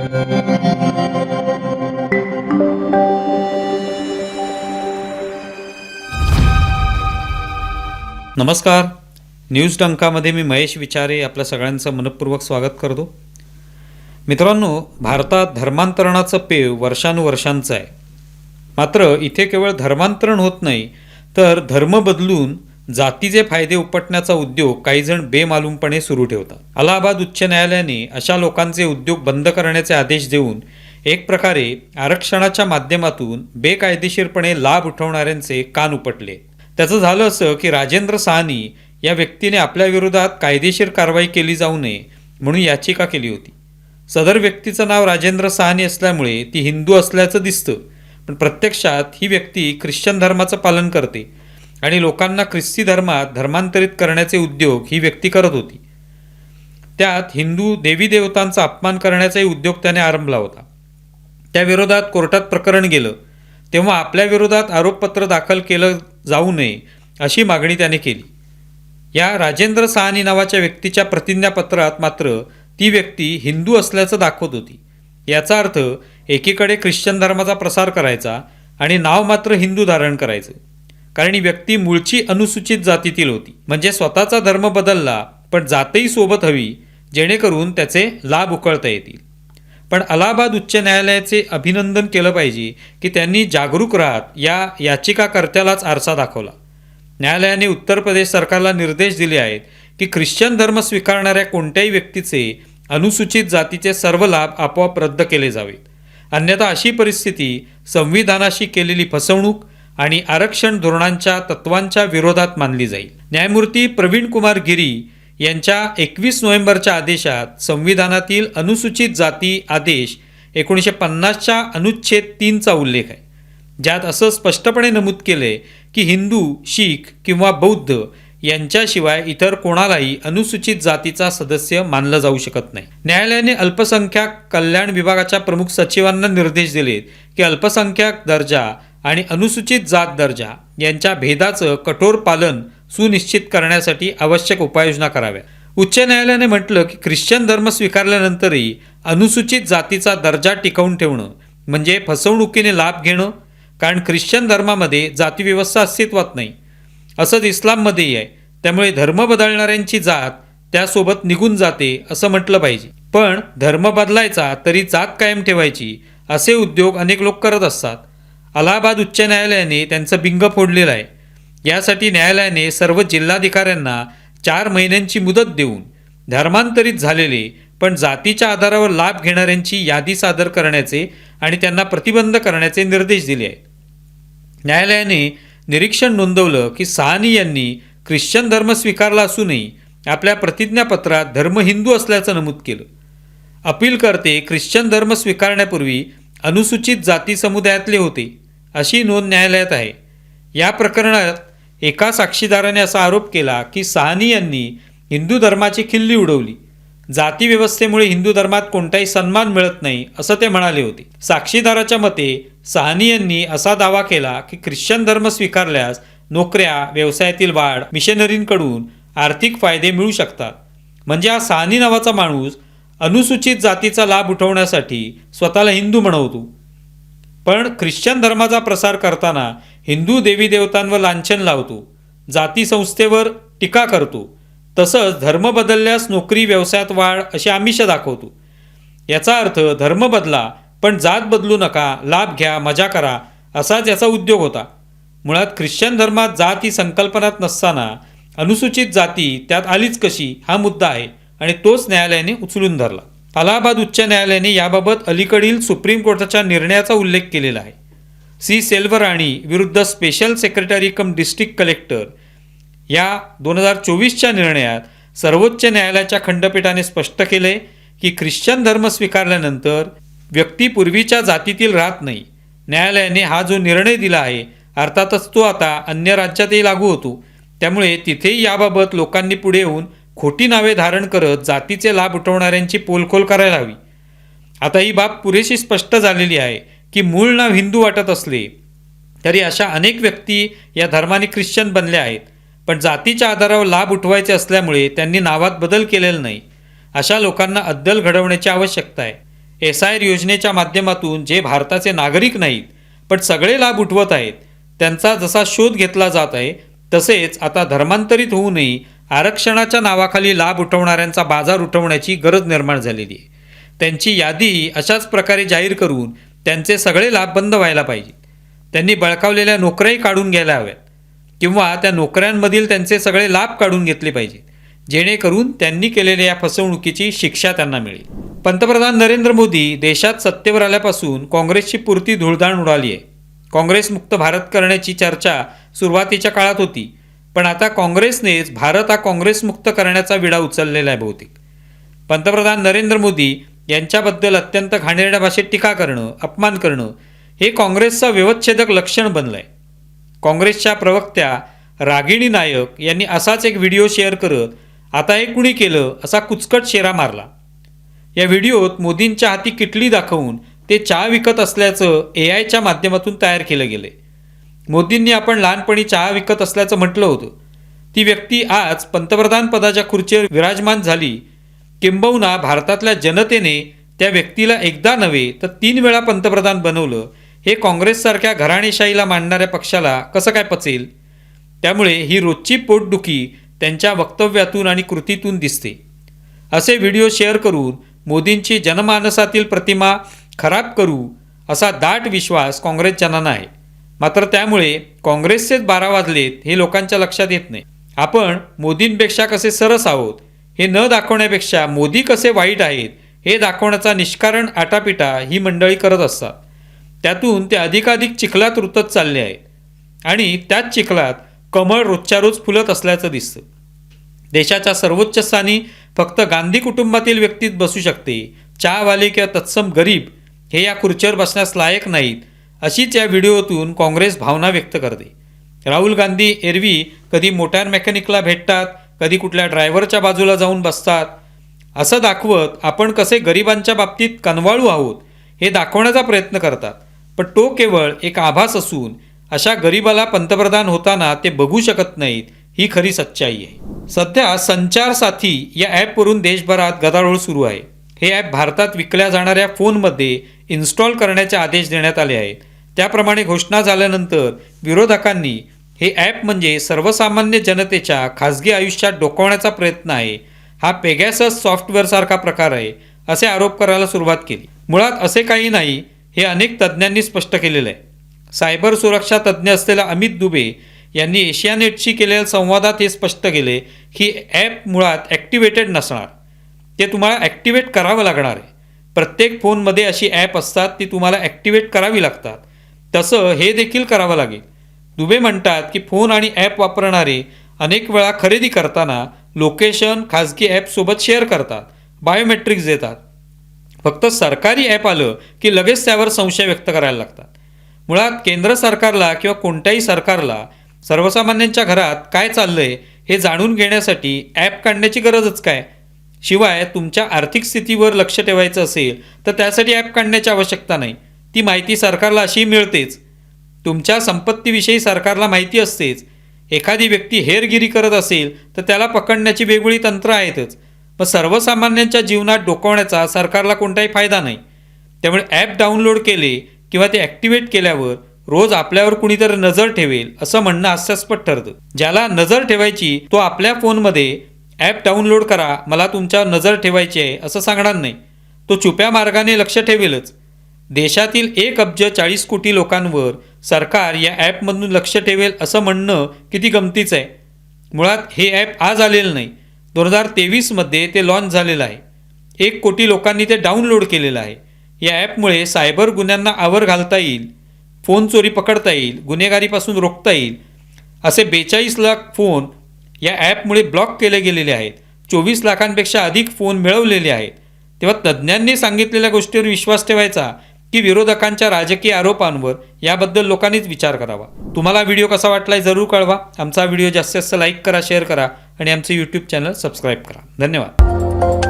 नमस्कार. न्यूज डंकामध्ये मी महेश विचारे आपल्या सगळ्यांचं मनपूर्वक स्वागत करतो. मित्रांनो भारतात धर्मांतरणाचं पेव वर्षानुवर्षांचं आहे. मात्र इथे केवळ धर्मांतरण होत नाही तर धर्म बदलून जातीचे फायदे उपटण्याचा उद्योग काही जण बेमालूमपणे सुरू ठेवतात. अलाहाबाद उच्च न्यायालयाने अशा लोकांचे उद्योग बंद करण्याचे आदेश देऊन एक प्रकारे आरक्षणाच्या माध्यमातून बेकायदेशीरपणे लाभ उठवणाऱ्यांचे कान उपटले. त्याचं झालं असं की राजेंद्र साहनी या व्यक्तीने आपल्या विरोधात कायदेशीर कारवाई केली जाऊ नये म्हणून याचिका केली होती. सदर व्यक्तीचं नाव राजेंद्र साहनी असल्यामुळे ती हिंदू असल्याचं दिसतं पण प्रत्यक्षात ही व्यक्ती ख्रिश्चन धर्माचं पालन करते. आणि लोकांना ख्रिस्ती धर्मात धर्मांतरित करण्याचे उद्योग ही व्यक्ती करत होती. त्यात हिंदू देवी देवतांचा अपमान करण्याचाही उद्योग त्याने आरंभला होता. त्या विरोधात कोर्टात प्रकरण गेलं. तेव्हा आपल्या विरोधात आरोपपत्र दाखल केलं जाऊ नये अशी मागणी त्याने केली. या राजेंद्र साहनी नावाच्या व्यक्तीच्या प्रतिज्ञापत्रात मात्र ती व्यक्ती हिंदू असल्याचं दाखवत होती. याचा अर्थ एकीकडे ख्रिश्चन धर्माचा प्रसार करायचा आणि नाव मात्र हिंदू धारण करायचं. कारण ही व्यक्ती मूळची अनुसूचित जातीतील होती. म्हणजे स्वतःचा धर्म बदलला पण जातही सोबत हवी जेणेकरून त्याचे लाभ उकळता येतील. पण अलाहाबाद उच्च न्यायालयाचे अभिनंदन केलं पाहिजे की त्यांनी जागरूक राहत या याचिकाकर्त्यालाच आरसा दाखवला. न्यायालयाने उत्तर प्रदेश सरकारला निर्देश दिले आहेत की ख्रिश्चन धर्म स्वीकारणाऱ्या कोणत्याही व्यक्तीचे अनुसूचित जातीचे सर्व लाभ आपोआप रद्द केले जावेत. अन्यथा अशी परिस्थिती संविधानाशी केलेली फसवणूक आणि आरक्षण धोरणांच्या तत्वांच्या विरोधात मानली जाईल. न्यायमूर्ती प्रवीण कुमार गिरी यांच्या एकवीस नोव्हेंबरच्या आदेशात संविधानातील अनुसूचित जाती आदेश एकोणीसशे पन्नासच्या अनुच्छेद तीनचा उल्लेख आहे. ज्यात असं स्पष्टपणे नमूद केले की हिंदू शीख किंवा बौद्ध यांच्याशिवाय इतर कोणालाही अनुसूचित जातीचा सदस्य मानलं जाऊ शकत नाही. न्यायालयाने अल्पसंख्याक कल्याण विभागाच्या प्रमुख सचिवांना निर्देश दिलेत की अल्पसंख्याक दर्जा आणि अनुसूचित जात दर्जा यांच्या भेदाचं कठोर पालन सुनिश्चित करण्यासाठी आवश्यक उपाययोजना कराव्या. उच्च न्यायालयाने म्हटलं की ख्रिश्चन धर्म स्वीकारल्यानंतरही अनुसूचित जातीचा दर्जा टिकवून ठेवणं म्हणजे फसवणुकीने लाभ घेणं कारण ख्रिश्चन धर्मामध्ये जातीव्यवस्था अस्तित्वात नाही. असंच इस्लाममध्येही आहे. त्यामुळे धर्म बदलणाऱ्यांची जात त्यासोबत निघून जाते असं म्हटलं पाहिजे. पण धर्म बदलायचा तरी जात कायम ठेवायची असे उद्योग अनेक लोक करत असतात. अलाहाबाद उच्च न्यायालयाने त्यांचं बिंग फोडलेलं आहे. यासाठी न्यायालयाने सर्व जिल्हाधिकाऱ्यांना चार महिन्यांची मुदत देऊन धर्मांतरित झालेले पण जातीच्या आधारावर लाभ घेणाऱ्यांची यादी सादर करण्याचे आणि त्यांना प्रतिबंध करण्याचे निर्देश दिले आहेत. न्यायालयाने निरीक्षण नोंदवलं की साहनी यांनी ख्रिश्चन धर्म स्वीकारला असूनही आपल्या प्रतिज्ञापत्रात धर्म हिंदू असल्याचं नमूद केलं. अपीलकर्ते ख्रिश्चन धर्म स्वीकारण्यापूर्वी अनुसूचित जाती समुदायातले होते अशी नोंद न्यायालयात आहे. या प्रकरणात एका साक्षीदाराने असा आरोप केला की साहनी यांनी हिंदू धर्माची खिल्ली उडवली. जाती व्यवस्थेमुळे हिंदू धर्मात कोणताही सन्मान मिळत नाही असं ते म्हणाले होते. साक्षीदाराच्या मते साहनी यांनी असा दावा केला की ख्रिश्चन धर्म स्वीकारल्यास नोकऱ्या व्यवसायातील वाढ मिशनरींकडून आर्थिक फायदे मिळू शकतात. म्हणजे हा साहनी नावाचा माणूस अनुसूचित जातीचा लाभ उठवण्यासाठी स्वतःला हिंदू म्हणवतो. पण ख्रिश्चन धर्माचा प्रसार करताना हिंदू देवी देवतांवर लांछन लावतो. जाती संस्थेवर टीका करतो. तसंच धर्म बदलल्यास नोकरी व्यवसायात वाढ अशी आमिष दाखवतो. याचा अर्थ धर्म बदला पण जात बदलू नका लाभ घ्या मजा करा असाच याचा उद्योग होता. मुळात ख्रिश्चन धर्मात जात ही संकल्पनात नसताना अनुसूचित जाती त्यात आलीच कशी हा मुद्दा आहे. आणि तोच न्यायालयाने उचलून धरला. अलाहाबाद उच्च न्यायालयाने याबाबत अलीकडील सुप्रीम कोर्टाच्या निर्णयाचा उल्लेख केलेला आहे. सी. सेल्वराणी विरुद्ध special secretary cum district collector या दोन हजार चोवीसच्या निर्णयात सर्वोच्च न्यायालयाच्या खंडपीठाने स्पष्ट केले की ख्रिश्चन धर्म स्वीकारल्यानंतर व्यक्ती पूर्वीच्या जातीतील राहत नाही. न्यायालयाने हा जो निर्णय दिला आहे अर्थातच तो आता अन्य राज्यातही लागू होतो. त्यामुळे तिथेही याबाबत लोकांनी पुढे येऊन खोटी नावे धारण करत जातीचे लाभ उठवणाऱ्यांची पोलखोल करायला हवी. आता ही बाब पुरेशी स्पष्ट झालेली आहे की मूळ नाव हिंदू वाटत असले तरी अशा अनेक व्यक्ती या धर्माने ख्रिश्चन बनल्या आहेत. पण जातीच्या आधारावर लाभ उठवायचे असल्यामुळे त्यांनी नावात बदल केलेला नाही. अशा लोकांना अद्दल घडवण्याची आवश्यकता आहे. एस आय आर योजनेच्या माध्यमातून जे भारताचे नागरिक नाहीत पण सगळे लाभ उठवत आहेत त्यांचा जसा शोध घेतला जात आहे तसेच आता धर्मांतरित होऊनही आरक्षणाच्या नावाखाली लाभ उठवणाऱ्यांचा बाजार उठवण्याची गरज निर्माण झालेली आहे. त्यांची यादी अशाच प्रकारे जाहीर करून त्यांचे सगळे लाभ बंद व्हायला पाहिजेत. त्यांनी बळकावलेल्या नोकऱ्याही काढून घ्यायला हव्यात किंवा त्या नोकऱ्यांमधील त्यांचे सगळे लाभ काढून घेतले पाहिजेत जेणेकरून त्यांनी केलेल्या या फसवणुकीची शिक्षा त्यांना मिळेल. पंतप्रधान नरेंद्र मोदी देशात सत्तेवर आल्यापासून काँग्रेसची पुरती धुळदाण उडाली आहे. काँग्रेस मुक्त भारत करण्याची चर्चा सुरुवातीच्या काळात होती. पण आता काँग्रेसनेच भारत हा काँग्रेसमुक्त करण्याचा विडा उचललेला आहे बहुतेक. पंतप्रधान नरेंद्र मोदी यांच्याबद्दल अत्यंत घाणेरड्या भाषेत टीका करणं अपमान करणं हे काँग्रेसचं व्यवच्छेदक लक्षण बनलं आहे काँग्रेसच्या प्रवक्त्या रागिणी नायक यांनी असाच एक व्हिडिओ शेअर करत आता हे कुणी केलं असा कुचकट शेरा मारला. या व्हिडिओत मोदींच्या हाती किटली दाखवून ते चहा विकत असल्याचं ए आयच्या माध्यमातून तयार केलं गेलंय. मोदींनी आपण लहानपणी चहा विकत असल्याचं म्हटलं होतं. ती व्यक्ती आज पंतप्रधान पदाच्या खुर्चीवर विराजमान झाली. किंबहुना भारतातल्या जनतेने त्या व्यक्तीला एकदा नव्हे तर तीन वेळा पंतप्रधान बनवलं. हे काँग्रेससारख्या घराणेशाहीला मांडणाऱ्या पक्षाला कसं काय पचेल? त्यामुळे ही रोजची पोटदुखी त्यांच्या वक्तव्यातून आणि कृतीतून दिसते. असे व्हिडिओ शेअर करून मोदींची जनमानसातील प्रतिमा खराब करू असा दाट विश्वास काँग्रेसजनांना आहे. मात्र त्यामुळे काँग्रेसचेच बारा वाजलेत हे लोकांच्या लक्षात येत नाही. आपण मोदींपेक्षा कसे सरस आहोत हे न दाखवण्यापेक्षा मोदी कसे वाईट आहेत हे दाखवण्याचा निष्कारण आटापिटा ही मंडळी करत असतात. त्यातून ते अधिकाधिक चिखलात रुतत चालले आहेत आणि त्याच चिखलात कमळ रोजच्या रोज फुलत असल्याचं दिसतं. देशाच्या सर्वोच्च स्थानी फक्त गांधी कुटुंबातील व्यक्तीत बसू शकते चहावाले किंवा तत्सम गरीब हे या खुर्चीवर बसण्यास लायक नाहीत अशीच या व्हिडिओतून काँग्रेस भावना व्यक्त करते. राहुल गांधी एरवी कधी मोटार मेकॅनिकला भेटतात कधी कुठल्या ड्रायव्हरच्या बाजूला जाऊन बसतात असं दाखवत आपण कसे गरिबांच्या बाबतीत कनवाळू आहोत हे दाखवण्याचा प्रयत्न करतात. पण तो केवळ एक आभास असून अशा गरिबाला पंतप्रधान होताना ते बघू शकत नाहीत ही खरी सच्चाई आहे. सध्या संचार साथी या ॲपवरून देशभरात गदारोळ सुरू आहे. हे ॲप भारतात विकल्या जाणाऱ्या फोनमध्ये इन्स्टॉल करण्याचे आदेश देण्यात आले आहेत. त्याप्रमाणे घोषणा झाल्यानंतर विरोधकांनी हे ॲप म्हणजे सर्वसामान्य जनतेच्या खाजगी आयुष्यात डोकावण्याचा प्रयत्न आहे. हा पेगॅसस सॉफ्टवेअरसारखा प्रकार आहे असे आरोप करायला सुरुवात केली. मुळात असे काही नाही हे अनेक तज्ज्ञांनी स्पष्ट केलेलं आहे. सायबर सुरक्षा तज्ज्ञ असलेला अमित दुबे यांनी एशियानेटशी केलेल्या संवादात हे स्पष्ट केले की ॲप मुळात ॲक्टिवेटेड नसणार. ते तुम्हाला ॲक्टिवेट करावं लागणार आहे. प्रत्येक फोनमध्ये अशी ॲप असतात ती तुम्हाला ॲक्टिवेट करावी लागतात. तसं हे देखील करावं लागेल. दुबे म्हणतात की फोन आणि ॲप वापरणारे अनेक वेळा खरेदी करताना लोकेशन खाजगी ॲपसोबत शेअर करतात बायोमेट्रिक्स देतात. फक्त सरकारी ॲप आलं की लगेच त्यावर संशय व्यक्त करायला लागतात. मुळात केंद्र सरकारला किंवा कोणत्याही सरकारला सर्वसामान्यांच्या घरात काय चाललंय हे जाणून घेण्यासाठी ॲप काढण्याची गरजच काय? शिवाय तुमच्या आर्थिक स्थितीवर लक्ष ठेवायचं असेल तर त्यासाठी ॲप काढण्याची आवश्यकता नाही. ती माहिती सरकारला अशी मिळतेच. तुमच्या संपत्तीविषयी सरकारला माहिती असतेच. एखादी व्यक्ती हेरगिरी करत असेल तर त्याला पकडण्याची वेगवेगळी तंत्र आहेतच. पण सर्वसामान्यांच्या जीवनात डोकावण्याचा सरकारला कोणताही फायदा नाही. त्यामुळे ॲप डाउनलोड केले किंवा ते ॲक्टिवेट केल्यावर रोज आपल्यावर कुणीतरी नजर ठेवेल असं म्हणणं हास्यास्पद ठरतं. ज्याला नजर ठेवायची तो आपल्या फोनमध्ये ॲप डाउनलोड करा मला तुमच्यावर नजर ठेवायची आहे असं सांगणार नाही. तो छुप्या मार्गाने लक्ष ठेवेलच. देशातील एक अब्ज चाळीस कोटी लोकांवर सरकार या ॲपमधून लक्ष ठेवेल असं म्हणणं किती गमतीचं आहे. मुळात हे ॲप आज आलेलं नाही. दोन हजार तेवीसमध्ये ते लॉन्च झालेलं आहे. एक कोटी लोकांनी ते डाउनलोड केलेलं आहे. या ॲपमुळे सायबर गुन्ह्यांना आवर घालता येईल फोन चोरी पकडता येईल गुन्हेगारीपासून रोखता येईल असे बेचाळीस लाख फोन या ॲपमुळे ब्लॉक केले गेलेले आहेत. चोवीस लाखांपेक्षा अधिक फोन मिळवलेले आहेत. तेव्हा तज्ज्ञांनी सांगितलेल्या गोष्टीवर विश्वास ठेवायचा की विरोधकांच्या राजकीय आरोपांवर याबद्दल लोकांनीच विचार करावा. तुम्हाला व्हिडिओ कसा वाटलाय जरूर कळवा. आमचा व्हिडिओ जास्तीत जास्त लाईक करा शेअर करा आणि आमचे यूट्यूब चॅनल सबस्क्राईब करा. धन्यवाद.